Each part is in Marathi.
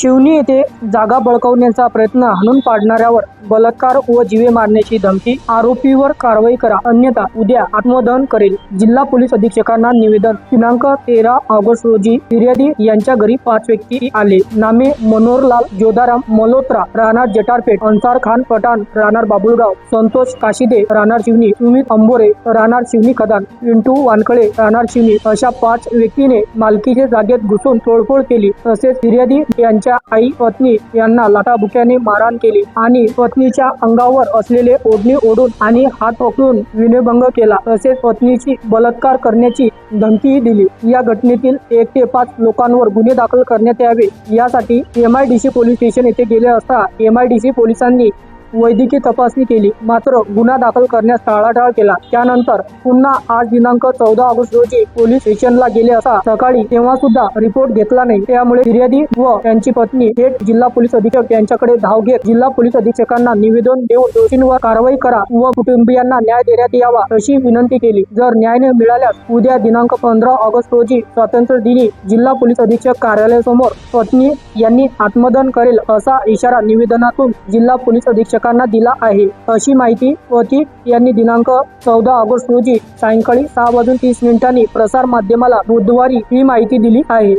शिवनी येथे जागा बळकवण्याचा प्रयत्न हाणून पाडणाऱ्यावर बलात्कार व जीवे मारण्याची धमकी आरोपीवर कारवाई करा. अन्यथा उद्या आत्मदहन करेल. जिल्हा पोलीस अधीक्षकांना निवेदन. दिनांक तेरा ऑगस्ट रोजी फिर्यादी यांच्या घरी पाच व्यक्ती आले. नामे मनोहरलाल जोधाराम मल्होत्रा राहणार जटारपेठ अन्सार खान पठाण राहणार बाबुलगाव संतोष काशिदे राहणार शिवनी सुमित अंबोरे राहणार शिवनी खदान पिंटू वानखळे राहणार शिवनी अशा पाच व्यक्तीने मालकीच्या जागेत घुसून तोडफोड केली. तसेच फिर्यादी यांच्या आई पत्नी यांना लाटाबुक्याने मारहाण केली आणि पत्नीच्या अंगावर असलेले ओढणी ओढून आणि हात पकडून विनयभंग केला. तसेच पत्नीची बलात्कार करण्याची धमकीही दिली. या घटनेतील एक ते पाच लोकांवर गुन्हे दाखल करण्यात यावे यासाठी एमआयडीसी पोलीस स्टेशन येथे गेले असता एमआयडीसी पोलिसांनी वैद्यकीय तपासणी केली. मात्र गुन्हा दाखल करण्यास टाळाटाळ केला. त्यानंतर पुन्हा आज दिनांक चौदा ऑगस्ट रोजी पोलीस स्टेशनला गेले असता सकाळी तेव्हा सुद्धा रिपोर्ट घेतला नाही. त्यामुळे फिर्यादी व त्यांची पत्नी थेट जिल्हा पोलीस अधीक्षक यांच्याकडे धाव घेत जिल्हा पोलीस अधीक्षकांना निवेदन देऊन दोषींवर कारवाई करा व कुटुंबियांना न्याय देण्यात यावा अशी विनंती केली. जर न्याय न मिळाल्यास उद्या दिनांक पंधरा ऑगस्ट रोजी स्वातंत्र्य दिनी जिल्हा पोलीस अधीक्षक कार्यालयासमोर पत्नी यांनी आत्मदन करेल असा इशारा निवेदनातून जिल्हा पोलीस अधीक्षक अधीक्षकांना दिला आहे. अशी माहिती पती यांनी दिनांक चौदा ऑगस्ट रोजी सायंकाळी सहा वाजून तीस मिनिटांनी प्रसार माध्यमाला बुधवारी ही माहिती दिली आहे.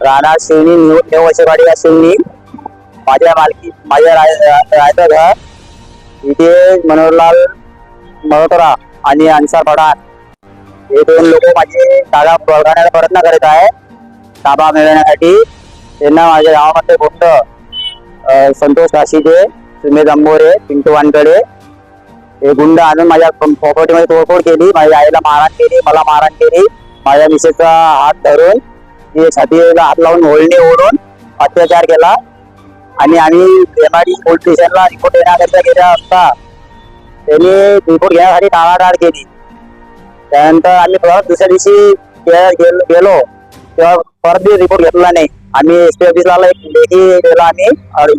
राणा शिवनी न्यू वर्षवाडी शिवनी माझ्या मालकी माझ्या राय- घर इथे मनोहरलाल मल्होत्रा आणि अन्सार पठाण. हे दोन लोक माझी ताबा बघण्याचा प्रयत्न करत आहे ताबा मिळवण्यासाठी. त्यांना माझ्या गावामध्ये फक्त संतोष काशीदे सुमेध अंबोरे पिंटू वानकडे हे गुंड आणून माझ्या प्रॉपर्टीमध्ये तोडफोड केली. माझ्या आईला मारहाण केली. मला मारहाण केली. माझ्या मिसेसचा हात धरून ते छातीला हात लावून ओळणी ओढून अत्याचार केला. आणि आम्ही बेमारी पोलीस स्टेशनला रिपोर्ट देण्याकरिता गेला असता त्यांनी रिपोर्ट घेण्यासाठी टाळाटाळ केली. त्यानंतर आम्ही परत दुसऱ्या दिवशी गेलो तेव्हा परत रिपोर्ट घेतला नाही. आम्ही एस पी ऑफिसला एक लेखी दिला आम्ही.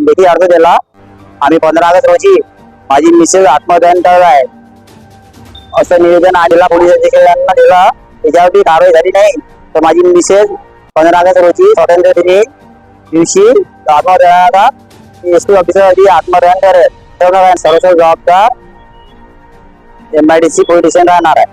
लेखी अर्ज दिला आम्ही पंधरा ऑगस्ट रोजी माझी मिसेस आत्मदहन करत आहे. असं निवेदन आलेला पोलीस अधिकाऱ्यांना दिलं. त्याच्यावरती कारवाई झाली नाही. तर माझी मिसेस पंधरा ऑगस्ट रोजी स्वातंत्र्य दिनी दिवशी आत्मदहनाचा एस टी ऑफिसर आत्मदहन करेल तेवढं सर्व जबाबदार M I D C police station राहणार आहे.